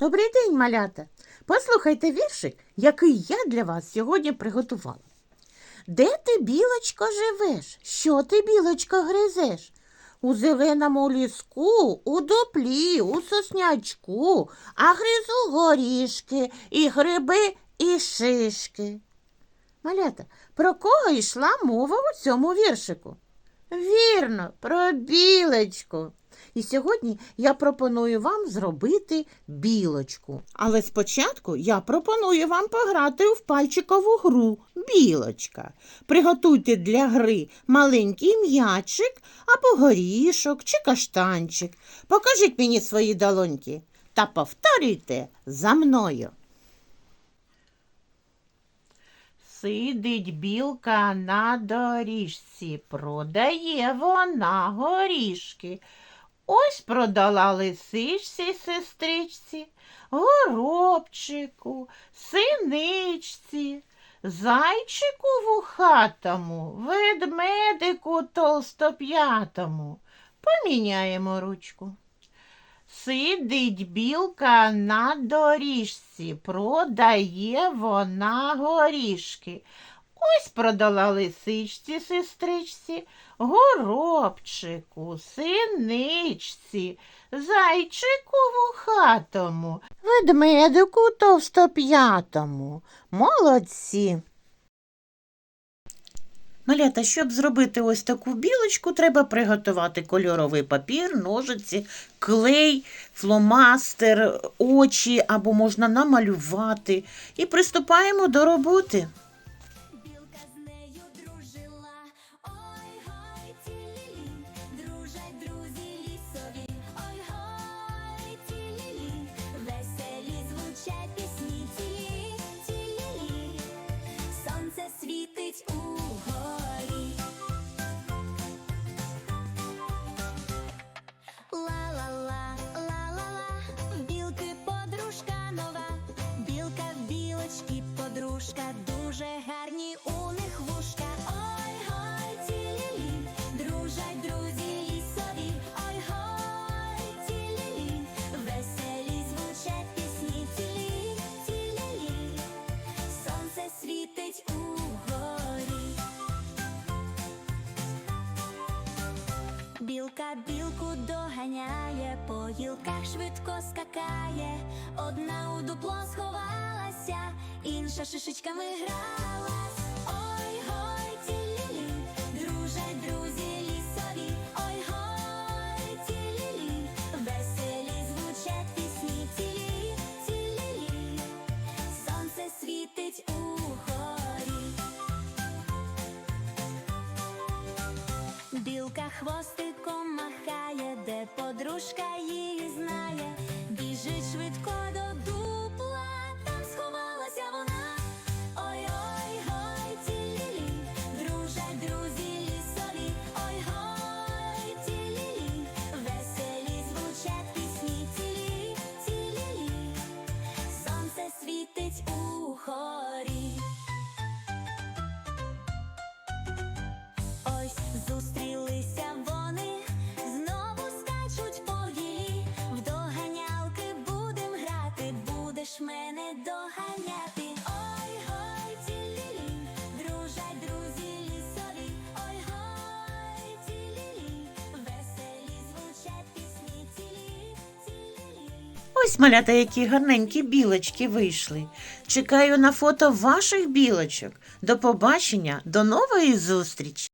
Добрий день, малята. Послухайте віршик, який я для вас сьогодні приготувала. Де ти, білочко, живеш? Що ти, білочко, гризеш? У зеленому ліску, у дуплі, у соснячку, а гризу горішки, і гриби, і шишки. Малята, про кого йшла мова у цьому віршику? Вірно, про білочку. І сьогодні я пропоную вам зробити білочку. Але спочатку я пропоную вам пограти у пальчикову гру білочка. Приготуйте для гри маленький м'ячик або горішок чи каштанчик. Покажіть мені свої долоньки та повторюйте за мною. Сидить білка на доріжці, продає вона горішки. Ось продала лисичці сестричці, горобчику, синичці, зайчику вухатому, ведмедику толстоп'ятому. Поміняємо ручку. Сидить білка на доріжці, продає вона горішки. Ось продала лисичці сестричці, горобчику, синичці, зайчику вухатому, ведмедику товстоп'ятому. Молодці. Малята, щоб зробити ось таку білочку, треба приготувати кольоровий папір, ножиці, клей, фломастер, очі або можна намалювати. І приступаємо до роботи. Світить угорі. Білка білку доганяє, по гілках швидко скакає. Одна у дупло сховалася, інша шишечками гралась. Хвостиком махає, де подружка її будеш мене доганяти. Ой гой тілі, дружать друзі лісові. Ой гой тілі, веселі звучать пісні тілі, тілі. Ось малята, які гарненькі білочки вийшли. Чекаю на фото ваших білочок. До побачення, до нової зустрічі!